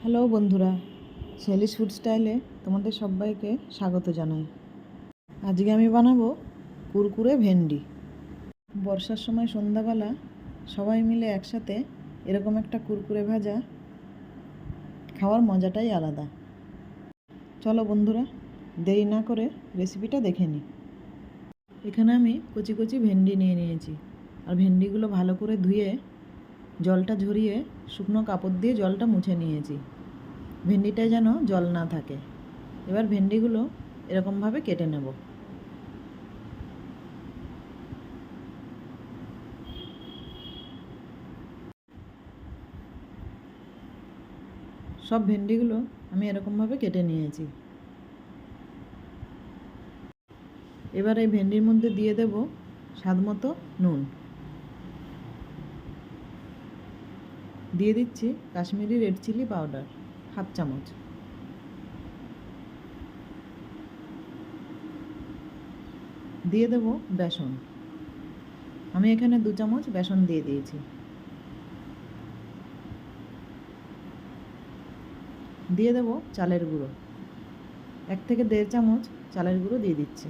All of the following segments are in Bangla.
হ্যালো বন্ধুরা শেলিস ফুড স্টাইলে তোমাদের সবাইকে স্বাগত জানাই। আজকে আমি বানাবো কুরকুরে ভেন্ডি। বর্ষার সময় সন্ধ্যাবেলা সবাই মিলে একসাথে এরকম একটা কুরকুরে ভাজা খাওয়ার মজাটাই আলাদা। চলো বন্ধুরা, দেরি না করে রেসিপিটা দেখে নিই। এখানে আমি কচি কচি ভেন্ডি নিয়ে নিয়েছি। আর ভেন্ডিগুলো ভালো করে ধুয়ে জলটা ঝরিয়ে শুকনো কাপড় দিয়ে জলটা মুছে নিয়েছি। ভেন্ডিটায় যেন জল না থাকে। এবার ভেন্ডিগুলো এরকমভাবে কেটে নেব। সব ভেন্ডিগুলো আমি এরকমভাবে কেটে নিয়েছি। এবার এই ভেন্ডির মধ্যে দিয়ে দেব স্বাদ মতো নুন। দিয়ে দিচ্ছি Kashmiri red chilli powder, half চামচ। দিয়ে দেব বেসন। আমি এখানে দু চামচ বেসন দিয়ে দিয়েছি। দিয়ে দেব চালের গুঁড়ো। এক থেকে দেড় চামচ চালের গুঁড়ো দিয়ে দিচ্ছি।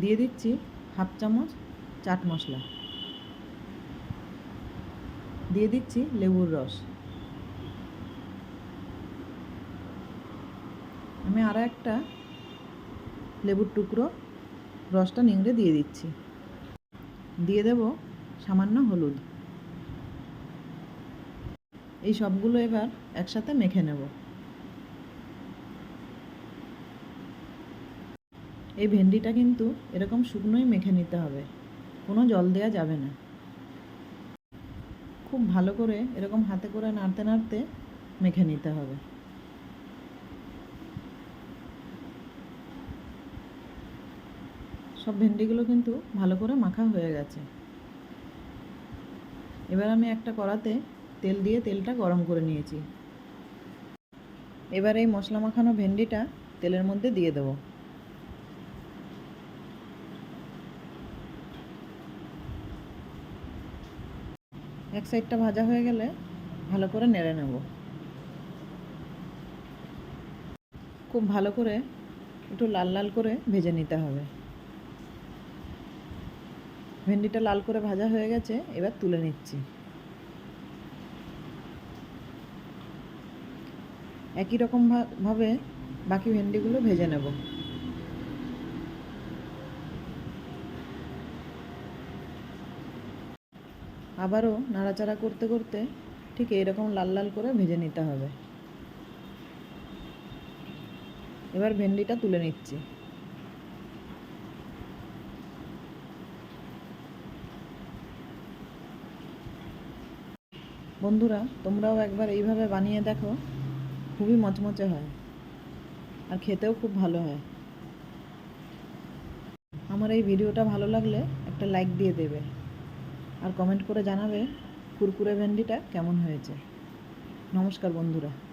দিয়ে দিচ্ছি হাফ চামচ চাট মশলা। দিয়ে দিচ্ছি লেবুর রস। আমি আরও একটা লেবুর টুকরো রসটা নিংড়ে দিয়ে দিচ্ছি। দিয়ে দেব সামান্য হলুদ। এই সবগুলো এবার একসাথে মেখে নেব। এই ভেন্ডিটা কিন্তু এরকম শুকনোই মেখে নিতে হবে। কোনো জল দেওয়া যাবে না। খুব ভালো করে এরকম হাতে করে নাড়তে নাড়তে মেখে নিতে হবে। সব ভেন্ডিগুলো কিন্তু ভালো করে মাখা হয়ে গেছে। এবার আমি একটা কড়াতে তেল দিয়ে তেলটা গরম করে নিয়েছি। এবার এই মশলা মাখানো ভেন্ডিটা তেলের মধ্যে দিয়ে দেবো। এক সাইডটা ভাজা হয়ে গেলে ভালো করে নেড়ে নেব। খুব ভালো করে একটু লাল লাল করে ভেজে নিতে হবে। ভেন্ডিটা লাল করে ভাজা হয়ে গেছে, এবার তুলে নিচ্ছি। একই রকম ভাবে বাকি ভেন্ডিগুলো ভেজে নেব। আবারও নাড়াচাড়া করতে করতে ঠিক এরকম লাল লাল করে ভেজে নিতে হবে। এবার ভেন্ডিটা তুলে নিচ্ছি। বন্ধুরা, তোমরাও একবার এইভাবে বানিয়ে দেখো, খুবই মচমচে হয় আর খেতেও খুব ভালো হয়। আমার এই ভিডিওটা ভালো লাগলে একটা লাইক দিয়ে দেবে। আর কমেন্ট করে জানাবে কুরকুরে ভেন্ডিটা কেমন হয়েছে। নমস্কার বন্ধুরা।